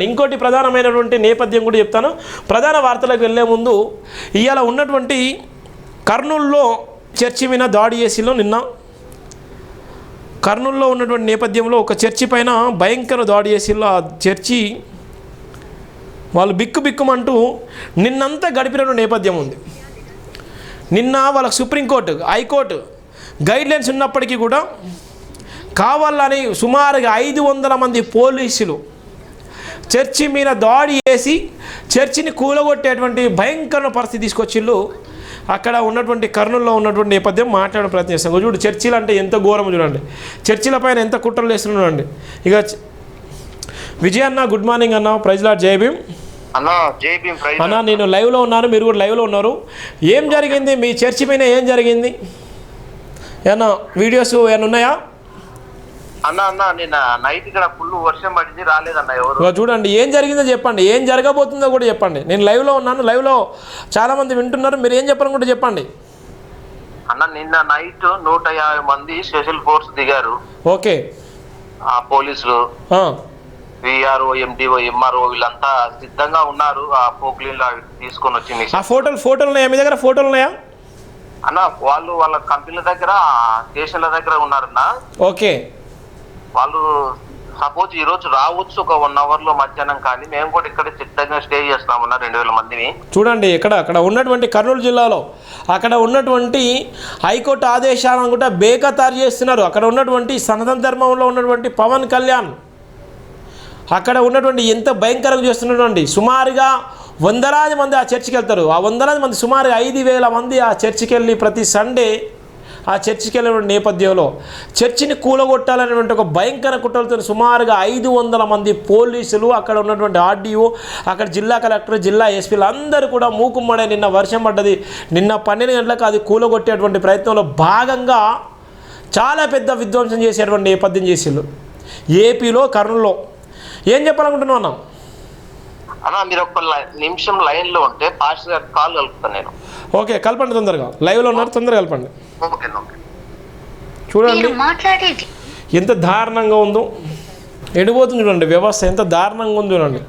ఇంకోటి ప్రధానమైనటువంటి నేపథ్యం కూడా చెప్తాను. ప్రధాన వార్తలకు వెళ్ళే ముందు ఇవాళ ఉన్నటువంటి కర్నూల్లో చర్చి మీద దాడి చేసిలో నిన్న. కర్నూల్లో ఉన్నటువంటి నేపథ్యంలో ఒక చర్చి పైన భయంకర దాడి చేసిలో ఆ చర్చి. వాళ్ళు బిక్కు బిక్కుమంటూ నిన్నంతా గడిపిన నేపథ్యం ఉంది. నిన్న వాళ్ళకి సుప్రీంకోర్టు హైకోర్టు గైడ్లైన్స్ ఉన్నప్పటికీ కూడా కావాలని సుమారుగా ఐదు వందల మంది పోలీసులు చర్చి మీద దాడి చేసి చర్చిని కూలగొట్టేటువంటి భయంకర పరిస్థితి తీసుకొచ్చిళ్ళు. అక్కడ ఉన్నటువంటి కర్నూలులో ఉన్నటువంటి నేపథ్యం మాట్లాడే ప్రయత్నం చేస్తాం చూడు చర్చిలు అంటే ఎంత ఘోరం చూడండి. చర్చిల పైన ఎంత కుట్రలు వేస్తున్నాడు ఇక విజయ్ అన్న గుడ్ మార్నింగ్ అన్న ప్రైజ్ లాడ్ జై భీమ్. అన్న జై భీమ్ ప్రైజ్ అన్న నేను లైవ్లో ఉన్నాను మీరు కూడా లైవ్లో ఉన్నారు. ఏం జరిగింది? మీ చర్చి పైన ఏం జరిగింది? ఏమన్నా వీడియోస్ ఏమైనా ఉన్నాయా? అన్న అన్న నిన్న నైట్ ఇక్కడ ఫుల్ వర్షం పడింది రాలేదన్న ఎవరు? చూడండి ఏం జరిగిందో చెప్పండి ఏం జరగబోతుందో కూడా చెప్పండి. నేను లైవ్లో ఉన్నాను లైవ్లో చాలామంది వింటున్నారు మీరు ఏం చెప్పాలని కూడా చెప్పండి. అన్న నిన్న నైట్ నూట యాభై మంది స్పెషల్ ఫోర్స్ దిగారు. ఓకే. ఆ పోలీసులు విఆర్ఓ ఎండిఓ ఎంఆర్ఓ వీళ్ళంతా సిద్ధంగా ఉన్నారు ఆ పోక్లీన్ తీసుకొని వచ్చి ఆ ఫోటోలు ఫోటోలు ఉన్నాయా? మీ దగ్గర ఫోటోలు ఉన్నాయా? అన్న వాళ్ళు వాళ్ళ కంపెనీల దగ్గర స్టేషన్ల దగ్గర ఉన్నారన్న. ఓకే. వాళ్ళు సపోజ్ ఈ రోజు రావచ్చు ఒక వన్ అవర్లో మధ్యాహ్నం కానీ మేము కూడా ఇక్కడ సిద్ధంగా స్టే చేస్తున్నామన్నా రెండు వేల మందిని. చూడండి ఇక్కడ అక్కడ ఉన్నటువంటి కర్నూలు జిల్లాలో అక్కడ ఉన్నటువంటి హైకోర్టు ఆదేశాలను కూడా బేఖతారు చేస్తున్నారు. అక్కడ ఉన్నటువంటి సనాతన ధర్మంలో ఉన్నటువంటి పవన్ కళ్యాణ్ అక్కడ ఉన్నటువంటి ఎంత భయంకరంగా చేస్తున్నటువంటి సుమారుగా వందలాది మంది ఆ చర్చికి వెళ్తారు. ఆ వందలాది మంది సుమారు ఐదు వేల మంది ఆ చర్చికి వెళ్ళి ప్రతి సండే ఆ చర్చికి వెళ్ళిన నేపథ్యంలో చర్చిని కూలగొట్టాలనేటువంటి ఒక భయంకర కుట్రలతో సుమారుగా ఐదు వందల మంది పోలీసులు అక్కడ ఉన్నటువంటి ఆర్డీఓ అక్కడ జిల్లా కలెక్టర్ జిల్లా ఎస్పీలు అందరూ కూడా మూకుమ్మడే నిన్న వర్షం పడ్డది. నిన్న పన్నెండు గంటలకు అది కూలగొట్టేటువంటి ప్రయత్నంలో భాగంగా చాలా పెద్ద విధ్వంసం చేసేటువంటి నేపథ్యం చేసిండు ఏపీలో కర్నూలులో ఏం చెప్పాలనుకుంటున్నావు అన్న? అన్న మీరు ఒక నిమిషం లైన్లో ఉంటే పాస్ గారు కాల్ కలుపుతాను నేను. ఓకే కలపండి తొందరగా. లైవ్లో ఉన్నారు తొందరగా కలపండి. చూడండి. ఎంత దారుణంగా ఉందో. ఎడిపోతుంది చూడండి వ్యవస్థ ఎంత దారుణంగా ఉందో చూడండి.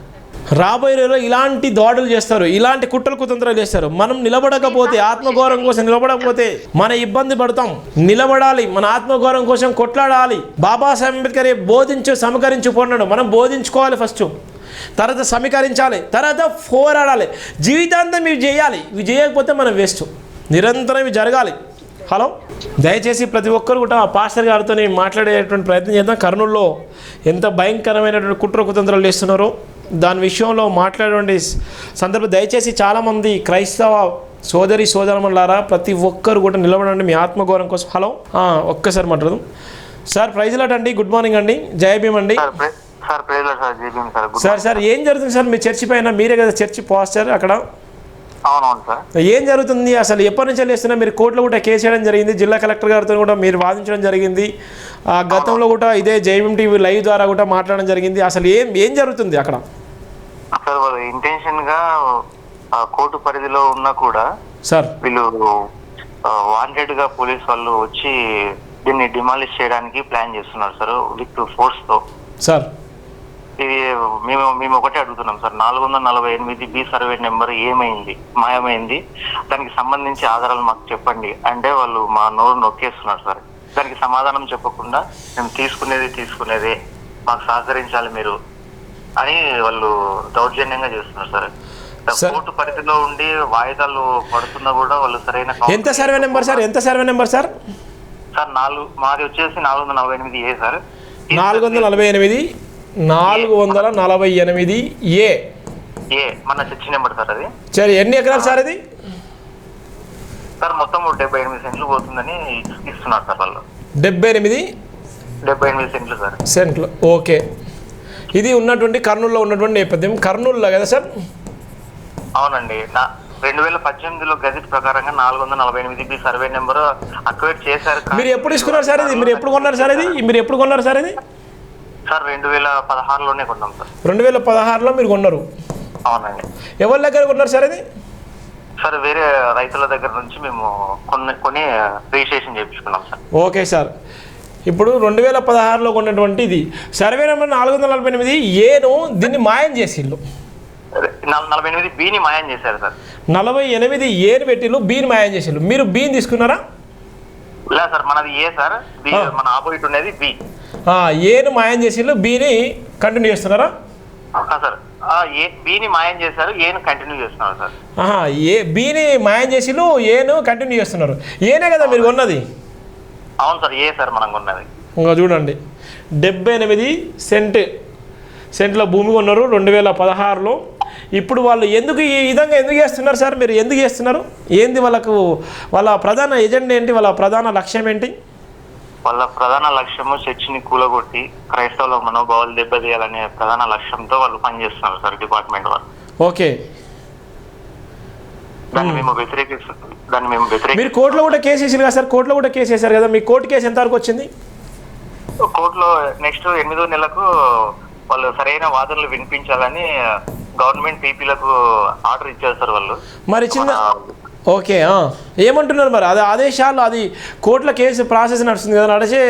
రాబోయే రోజుల్లో ఇలాంటి దాడులు చేస్తారు ఇలాంటి కుట్రలు కుతంత్రాలు చేస్తారు. మనం నిలబడకపోతే ఆత్మగౌరవం కోసం నిలబడకపోతే మన ఇబ్బంది పడతాం. నిలబడాలి మన ఆత్మగౌరవం కోసం కొట్లాడాలి. బాబాసాహెబ్ అంబేద్కర్ ఏ బోధించు సమకరించు పోన్నాడు మనం బోధించుకోవాలి ఫస్ట్ తర్వాత సమీకరించాలి తర్వాత పోరాడాలి. జీవితాంతం ఇవి చేయాలి. ఇవి చేయకపోతే మనం వేస్ట్ నిరంతరం ఇవి జరగాలి. హలో? దయచేసి ప్రతి ఒక్కరు కూడా ఆ పాస్టర్ గారితో మాట్లాడేటువంటి ప్రయత్నం చేద్దాం. కర్నూలులో ఎంత భయంకరమైనటువంటి కుట్ర కుతంత్రాలు చేస్తున్నారో దాని విషయంలో మాట్లాడేటువంటి సందర్భం. దయచేసి చాలామంది క్రైస్తవ సోదరి సోదరమల్లారా ప్రతి ఒక్కరు కూడా నిలబడండి మీ ఆత్మగౌరవం కోసం. హలో? ఒక్కసారి మాట్లాడదాం. సార్ ప్రైజ్ అండి. గుడ్ మార్నింగ్ అండి. జయ భీమ్ అండి. సార్ సార్ ఏం జరుగుతుంది సార్? మీ చర్చి పైన మీరే కదా చర్చి పాస్టర్ అక్కడ? అవునవును సార్. ఏం జరుగుతుంది? అసలు ఎప్పటి నుంచి చేస్తున్నా మీరు కోర్టులో కూడా కేసు చేయడం జరిగింది. జిల్లా కలెక్టర్ గారితో కూడా మీరు వాదించడం జరిగింది. ఆ గతంలో కూడా ఇదే జైవం టీవీ లైవ్ ద్వారా కూడా మాట్లాడడం జరిగింది. అసలు ఏం ఏం జరుగుతుంది అక్కడ? సార్ వాళ్ళు ఇంటెన్షన్గా కోర్టు పరిధిలో ఉన్నా కూడా సార్. వీళ్ళు వాంటెడ్గా పోలీస్ వాళ్ళు వచ్చి దీన్ని డిమాలిష్ చేయడానికి ప్లాన్ చేస్తున్నారు సార్ విత్ ఫోర్స్తో. సార్. ఇది మేము మేము ఒకటే అడుగుతున్నాం సార్. నాలుగు వందల నలభై ఎనిమిది బి సర్వే నెంబర్ ఏమైంది మాయమైంది? దానికి సంబంధించి ఆధారాలు మాకు చెప్పండి. అంటే వాళ్ళు మా నోరు నొక్కేస్తున్నారు సార్. దానికి సమాధానం చెప్పకుండా మేము తీసుకునేది తీసుకునేదే. మాకు సహకరించాలి మీరు అని వాళ్ళు దౌర్జన్యంగా చేస్తున్నారు సార్. కోర్టు పరిధిలో ఉండి వాయిదాలు పడుతున్నా కూడా వాళ్ళు సరైన ఎంత సర్వే నెంబర్ సార్? ఎంత సర్వే నెంబర్ సార్? సార్ నాలుగు మాది వచ్చేసి నాలుగు వందల నలభై ఎనిమిది ఏ సార్. నాలుగు వందల నలభై ఎనిమిది నాలుగు వందల నలభై ఎనిమిది ఏ. మన చర్చి నెంబర్ సార్ అది. సరే ఎన్ని ఎకరాలు సార్ ఇది? సార్ మొత్తం డెబ్బై ఎనిమిది సెంట్లు పోతుందని ఇస్తున్నారు సార్ వాళ్ళు. డెబ్బై ఎనిమిది? డెబ్బై ఎనిమిది సెంట్లు సార్. సెంట్లు ఓకే. ఇది ఉన్నటువంటి కర్నూలులో ఉన్నటువంటి నేపథ్యం. కర్నూలులో కదా సార్? అవునండి. నా రెండు వేల పద్దెనిమిదిలో గజెట్ ప్రకారంగా నాలుగు వందల నలభై ఎనిమిది బి సర్వే నెంబర్ అక్వేట్ చేశారు. మీరు ఎప్పుడు తీసుకున్నారు సార్ ఇది? మీరు ఎప్పుడు కొన్నారు సార్ ఇది? మీరు ఎప్పుడు కొన్నారు సార్ ఇది? సార్ రెండు వేల పదహారులోనే కొన్నాం సార్. రెండు వేల పదహారులో మీరు కొన్నారు? అవునండి. ఎవరి దగ్గర కొన్నారు సార్ ఇది? సార్ వేరే రైతుల దగ్గర నుంచి మేము కొన్ని కొని రిజిస్ట్రేషన్ చేయించుకున్నాం సార్. Okay sir. ఇప్పుడు రెండు వేల పదహారులో ఉన్నటువంటి ఇది. సర్వే నెంబర్ నాలుగు వందల నలభై ఎనిమిది ఏను దీన్ని మాయం నల- నలభై ఎనిమిది బిని మాయం చేశారు సార్. నలభై ఎనిమిది ఏను పెట్టిళ్ళు బీని మాయం చేసిళ్ళు. మీరు బీని తీసుకున్నారా? లేదు సార్ మనది ఏ సార్? బి. మన ఆపోజిట్ ఉండేది బి. ఏను మాయం చేసిళ్ళు బీని కంటిన్యూ చేస్తున్నారా? సార్. ఏ బిని మాయం చేశారు ఏను కంటిన్యూ చేస్తున్నారు సార్. ఆహా ఏ బీని మాయం చేసిళ్ళు ఏను కంటిన్యూ చేస్తున్నారు. ఏనే కదా మీరు కొన్నది? అవును సార్ ఏ సార్ మనం ఉన్నది ఇంకా చూడండి. డెబ్బై ఎనిమిది సెంట్ సెంట్లో భూమి కొన్నారు రెండు వేల పదహారులో. ఇప్పుడు వాళ్ళు ఎందుకు ఈ విధంగా ఎందుకు చేస్తున్నారు సార్? మీరు ఎందుకు చేస్తున్నారు? ఏంది వాళ్ళకు వాళ్ళ ప్రధాన ఎజెండా ఏంటి? వాళ్ళ ప్రధాన లక్ష్యం ఏంటి? వాళ్ళ ప్రధాన లక్ష్యము చర్చిని కూలగొట్టి క్రైస్తవుల మనోభావాలు దెబ్బతీయాలనే ప్రధాన లక్ష్యంతో వాళ్ళు పనిచేస్తున్నారు సార్ డిపార్ట్మెంట్ వాళ్ళు. ఓకే. దాన్ని మేము. వ్యతిరేకిస్తు దాన్ని మేము వ్యతిరేక మీరు కోర్టులో కూడా కేసు వేసారు కదా సార్? కోర్టులో కూడా కేసు వేశారు కదా? మీ కోర్టు కేసు ఎంతవరకు వచ్చింది? కోర్టులో నెక్స్ట్ ఎనిమిదో నెలకు వాళ్ళు సరైన వాదనలు వినిపించాలని గవర్నమెంట్ పీపీలకు ఆర్డర్ ఇచ్చారు సార్ వాళ్ళు. మరి చిన్న ఓకే. ఏమంటున్నారు మరి? అది ఆదేశాలు అది కోర్టుల కేసు ప్రాసెస్ నడుస్తుంది కదా. నడిచే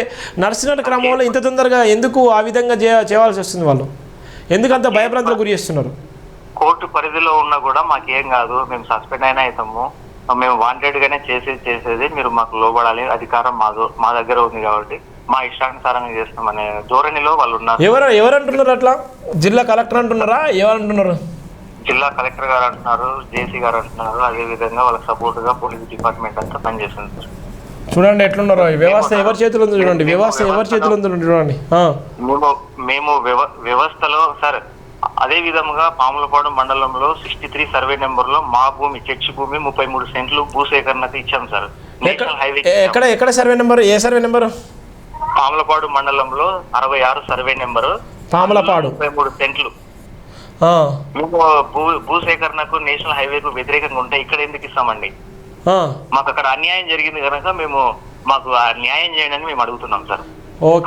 నడుస్తున్న క్రమంలో ఇంత తొందరగా ఎందుకు ఆ విధంగా చేయ చేయాల్సి వస్తుంది వాళ్ళు? ఎందుకు అంత భయభ్రాంతులకు గురి చేస్తున్నారు? కోర్టు పరిధిలో ఉన్నా కూడా మాకేం కాదు. మేము సస్పెండ్ అయినా అవుతాము. మేము వాంటెడ్ గానే చేసేది చేసేది మీరు మాకు లోబడాలి. అధికారం మాదు మా దగ్గర ఉంది కాబట్టి. మా ఇష్టానుసారంగా చేస్తామనే ధోరణిలో వాళ్ళు ఉన్నారు. ఎవరు ఎవరు అంటున్నారు అట్లా? జిల్లా కలెక్టర్ అంటున్నారా? ఎవరు అంటున్నారు జిల్లా కలెక్టర్ గారు అంటున్నారు జేసీ గారు అంటున్నారు అదే విధంగా వాళ్ళకి సపోర్ట్గా పోలీస్ డిపార్ట్మెంట్ అంతా పనిచేస్తుంది. సార్ చూడండి ఎట్లున్నారో. వ్యవస్థ ఎవరి చేతిలో ఉందో చూడండి. వ్యవస్థ ఎవరి చేతిలో ఉందో చూడండి. మేము మేము వ్యవ- వ్యవస్థలో సార్ అదే విధముగా పాములపాడు మండలంలో సిక్స్టీ త్రీ సర్వే నెంబర్లో మా భూమి చర్చి భూమి ముప్పై మూడు సెంట్లు భూసేకరణకు ఇచ్చాం సార్. నేషనల్ హైవే ఎక్కడ ఎక్కడ survey number A survey number Pamulapadu మండలంలో అరవై ఆరు సర్వే నెంబరు పాములపాడు. ముప్పై మూడు సెంట్లు. మేము భూ భూసేకరణకు నేషనల్ హైవేకు వ్యతిరేకంగా ఉంటే ఇక్కడ ఎందుకు ఇస్తామండి. మాకు అక్కడ అన్యాయం జరిగింది కనుక మేము మాకు ఆ న్యాయం చేయండి అని మేము అడుగుతున్నాం సార్.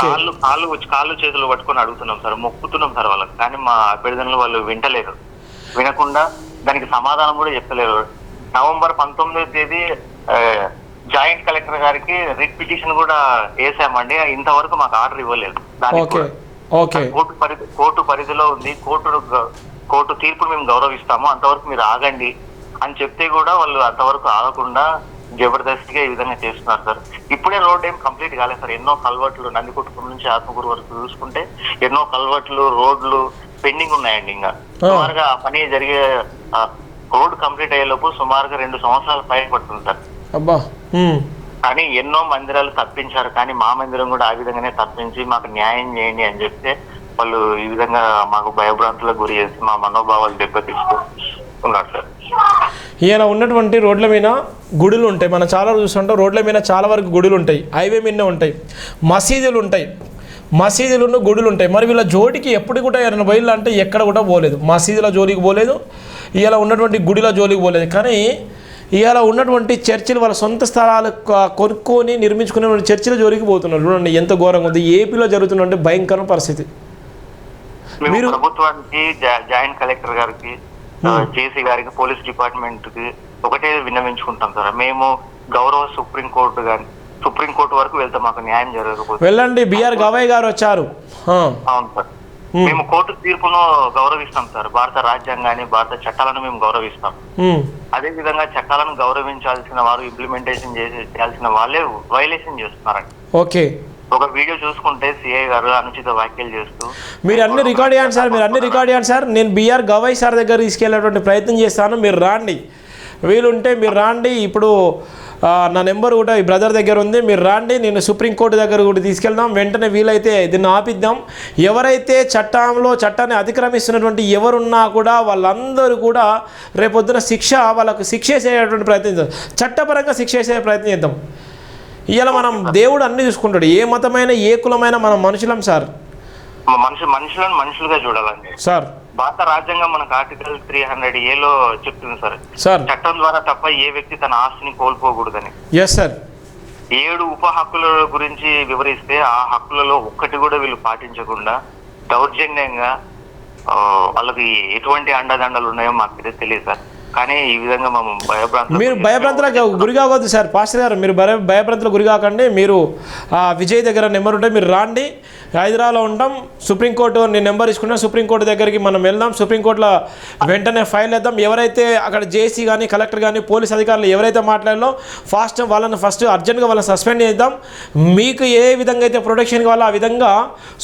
కాళ్ళు కాళ్ళు కాళ్ళు చేతులు పట్టుకొని అడుగుతున్నాం సార్ మొక్కుతున్నాం సార్ వాళ్ళకి. కానీ మా అభ్యర్థనలు వాళ్ళు వింటలేరు. వినకుండా దానికి సమాధానం కూడా చెప్పలేరు నవంబర్ పంతొమ్మిదో తేదీ జాయింట్ కలెక్టర్ గారికి రిట్ పిటిషన్ కూడా వేసామండి. ఇంతవరకు మాకు ఆర్డర్ ఇవ్వలేదు. దానికి ఓకే కోర్టు పరిధి కోర్టు పరిధిలో ఉంది. కోర్టు కోర్టు తీర్పును మేము గౌరవిస్తాము. అంతవరకు మీరు ఆగండి అని చెప్తే కూడా వాళ్ళు అంతవరకు ఆగకుండా జబర్దస్తిగా ఈ విధంగా చేస్తున్నారు సార్. ఇప్పుడే రోడ్ ఏం కంప్లీట్ కాలేదు సార్. ఎన్నో కల్వర్ట్లు నందికొట్టుకుల నుంచి ఆత్మకూరు వరకు చూసుకుంటే ఎన్నో కల్వర్ట్లు రోడ్లు పెండింగ్ ఉన్నాయండి ఇంకా. సుమారుగా ఆ పని జరిగే రోడ్ కంప్లీట్ అయ్యేలోపు సుమారుగా రెండు సంవత్సరాల పై పడుతుంది సార్. అబ్బా. ఉమ్. కానీ ఎన్నో మందిరాలు తప్పించారు. కానీ మా మందిరం కూడా ఆ విధంగానే తప్పించి మాకు న్యాయం చేయండి అని చెప్తే వాళ్ళు ఈ విధంగా మాకు భయభ్రాంతులకు గురి చేసి మా మనోభావాలు దెబ్బతీస్తూ ఉన్నారు సార్. ఈయన ఉన్నటువంటి రోడ్ల మీద గుడులు ఉంటాయి. మనం చాలా చూస్తుంటాం రోడ్ల మీద చాలా వరకు గుడులు ఉంటాయి. హైవే మీద ఉంటాయి. మసీదులు ఉంటాయి. మసీదులు గుడులు ఉంటాయి. మరి వీళ్ళ జోడికి ఎప్పుడు కూడా ఎవరైనా బయలు అంటే ఎక్కడ కూడా పోలేదు. మసీదుల జోలికి పోలేదు. ఇలా ఉన్నటువంటి గుడిల జోలికి పోలేదు. కానీ ఇవాళ ఉన్నటువంటి చర్చిలు వాళ్ళ సొంత స్థలాలు కొనుక్కొని నిర్మించుకునే చర్చిల జోలికి పోతున్నారు. చూడండి ఎంత ఘోరంగా ఉంది. ఏపీలో జరుగుతున్నటువంటి భయంకర పరిస్థితి. మీరు- ప్రభుత్వానికి జాయింట్ కలెక్టర్ గారికి జేసీ గారికి పోలీస్ డిపార్ట్మెంట్కి ఒకటే విన్నవించుకుంటాం సార్. మేము గౌరవ సుప్రీం కోర్టు కానీ సుప్రీం కోర్టు వరకు వెళ్తే. మాకు న్యాయం జరగకపోతే. వెళ్ళండి. బిఆర్ గవయ్ గారు వచ్చారు. అవును సార్. మేము కోర్టు తీర్పును గౌరవిస్తాం సార్. భారత రాజ్యాంగాన్ని భారత చట్టాలను మేము గౌరవిస్తాం. ఉమ్, అదే విధంగా చట్టాలను గౌరవించాల్సిన వారు ఇంప్లిమెంటేషన్ చేసి చేయాల్సిన వాళ్ళే వైలేషన్ చేస్తున్నారండి. ఓకే ఒక వీడియో చూసుకుంటే సిఐ గారు అనుచిత వ్యాఖ్యలు చేస్తూ మీరు అన్ని రికార్డ్ చేయండి సార్ మీరు అన్ని రికార్డ్ చేయండి సార్. నేను బిఆర్ గవై సార్ దగ్గర తీసుకెళ్ళేటువంటి ప్రయత్నం చేస్తాను. మీరు రాండి. వీలుంటే మీరు రాండి. ఇప్పుడు నా నెంబర్ కూడా ఈ బ్రదర్ దగ్గర ఉంది. మీరు రాండి నేను సుప్రీంకోర్టు దగ్గర కూడా తీసుకెళ్దాం. వెంటనే వీలైతే దీన్ని ఆపిద్దాం. ఎవరైతే చట్టంలో చట్టాన్ని అతిక్రమిస్తున్నటువంటి ఎవరున్నా కూడా వాళ్ళందరూ కూడా రేపొద్దున శిక్ష వాళ్ళకు శిక్ష చేసేటువంటి ప్రయత్నం చేద్దాం. చట్టపరంగా శిక్ష చేసే ప్రయత్నం చేద్దాం. ఇలా మనం దేవుడు అన్ని చూసుకుంటాడు. ఏ మతమైన ఏ కులమైన మనం మనుషులం సార్. మనుషు మనుషులను మనుషులుగా చూడాలండి. సార్. భారత రాజ్యాంగం మనకు ఆర్టికల్ త్రీ హండ్రెడ్ ఏలో చెప్తుంది సార్. సార్. చట్టం ద్వారా తప్ప ఏ వ్యక్తి తన ఆస్తిని కోల్పోకూడదని. ఎస్ సార్ ఏడు ఉప హక్కుల గురించి వివరిస్తే ఆ హక్కులలో ఒక్కటి కూడా వీళ్ళు పాటించకుండా దౌర్జన్యంగా వాళ్ళకి ఎటువంటి అండదండలు ఉన్నాయో మాకు తెలియదు సార్. కానీ ఈ విధంగా మేము భయభ్రాంతులకు మీరు భయభ్రాంతులకు గురి కావద్దు సార్. పాస్టర్ గారు మీరు భయ భయభ్రాంతులకు గురి కాకండి. మీరు ఆ విజయ్ దగ్గర నెంబర్ ఉంటే మీరు రాండి. హైదరాబాద్లో ఉంటాం. సుప్రీంకోర్టు నేను నెంబర్ ఇచ్చుకున్నా సుప్రీంకోర్టు దగ్గరికి మనం వెళ్దాం. సుప్రీంకోర్టులో వెంటనే ఫైల్ వేద్దాం. ఎవరైతే అక్కడ జేసీ కానీ కలెక్టర్ కానీ పోలీస్ అధికారులు ఎవరైతే మాట్లాడాలో ఫాస్ట్ వాళ్ళని ఫస్ట్ అర్జెంట్గా వాళ్ళని సస్పెండ్ చేద్దాం. మీకు ఏ విధంగా అయితే ప్రొటెక్షన్ కావాలో ఆ విధంగా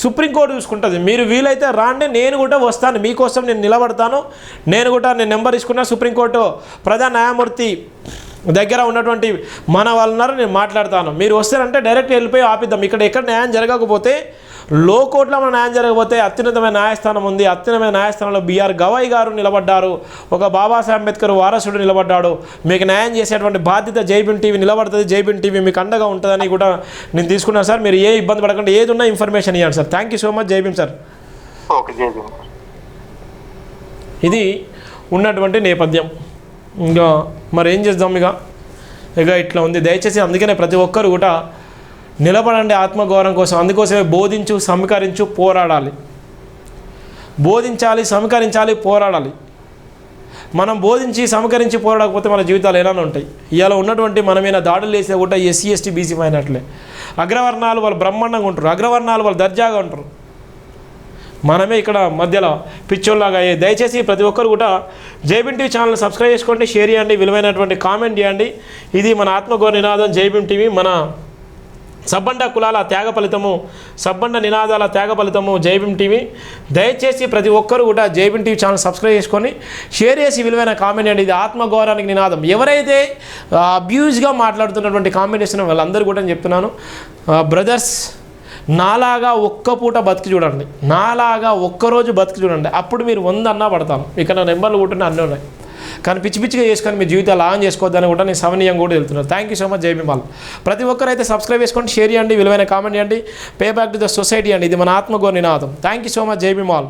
సుప్రీంకోర్టు చూసుకుంటుంది. మీరు వీలైతే రాండి. నేను కూడా వస్తాను. మీకోసం నేను నిలబడతాను. నేను కూడా నేను నెంబర్ ఇచ్చుకున్నా సుప్రీంకోర్టు ప్రధాన న్యాయమూర్తి దగ్గర ఉన్నటువంటి మన వాళ్ళు ఉన్నారు నేను మాట్లాడతాను. మీరు వస్తారంటే డైరెక్ట్ వెళ్ళిపోయి ఆపిద్దాం. ఇక్కడ ఎక్కడ న్యాయం జరగకపోతే లో కోర్టులో మన న్యాయం జరగకపోతే అత్యున్నతమైన న్యాయస్థానం ఉంది. అత్యున్నతమైన న్యాయస్థానంలో బీఆర్ గవాయ్ గారు నిలబడ్డారు. ఒక బాబాసాహెబ్ అంబేద్కర్ వారసుడు నిలబడ్డాడు. మీకు న్యాయం చేసేటువంటి బాధ్యత జైబిన్ టీవీ నిలబడుతుంది. జైబిన్ టీవీ మీకు అండగా ఉంటుందని కూడా నేను తీసుకున్నాను సార్. మీరు ఏ ఇబ్బంది పడకుండా. ఏది ఉన్నా ఇన్ఫర్మేషన్ ఇవ్వండి sir. Thank you so much Jai Bhim sir. ఇది ఉన్నటువంటి నేపథ్యం. ఇంకా మరి ఏం చేద్దాం ఇక? ఇక ఇట్లా ఉంది. దయచేసి అందుకనే ప్రతి ఒక్కరు కూడా నిలబడండి ఆత్మగౌరవం కోసం. అందుకోసమే బోధించు సమీకరించు పోరాడాలి. బోధించాలి సమీకరించాలి పోరాడాలి. మనం బోధించి సమకరించి పోరాడకపోతే మన జీవితాలు ఎలా ఉంటాయి. ఇవాళ ఉన్నటువంటి మనమైన దాడులు వేసే కూడా ఎస్సీ ఎస్టీ బీసీ అయినట్లే అగ్రవర్ణాలు వాళ్ళు బ్రహ్మాండంగా ఉంటారు. అగ్రవర్ణాలు వాళ్ళు దర్జాగా ఉంటారు. మనమే ఇక్కడ మధ్యలో పిచ్చోళ్ళలాగా అయ్యే. దయచేసి ప్రతి ఒక్కరు కూడా జైబిన్ టీవీ ఛానల్ సబ్స్క్రైబ్ చేసుకోండి షేర్ చేయండి విలువైనటువంటి కామెంట్ చేయండి. ఇది మన ఆత్మగౌర నినాదం జైబిన్ టీవీ. మన సబ్బండ కులాల త్యాగ ఫలితము సబ్బండ నినాదాల త్యాగ ఫలితము జైబీం టీవీ. దయచేసి ప్రతి ఒక్కరు కూడా జైబీం టీవీ ఛానల్ సబ్స్క్రైబ్ చేసుకొని షేర్ చేసి విలువైన కామెంట్ అండి ఇది ఆత్మగౌరవానికి నినాదం. ఎవరైతే అబ్యూజ్గా మాట్లాడుతున్నటువంటి కామెంట్ ఇస్తున్న వాళ్ళందరూ కూడా నేను చెప్తున్నాను. బ్రదర్స్ నాలాగా ఒక్క పూట బతికి చూడండి. నాలాగా ఒక్కరోజు బతికి చూడండి. అప్పుడు మీరు వంద అన్నా పడతాను. ఇక్కడ నెంబర్లు కూడా అన్నీ ఉన్నాయి. కానీ పిచ్చి పిచ్చిగా చేసుకొని మీ జీవితాలు ఆన్ చేసుకోవద్దని కూడా నేను సమనీయం కూడా వెళ్తున్నాను. థ్యాంక్ యూ సో మచ్ జై భీమాల్ ప్రతి ఒక్కరైతే సబ్స్క్రైబ్ చేసుకోండి షేర్ చేయండి విలువైన కామెంట్ చేయండి. Pay back to the society అండి. ఇది మన ఆత్మగో నినాదం. థ్యాంక్ యూ సో మచ్ జై భీమాల్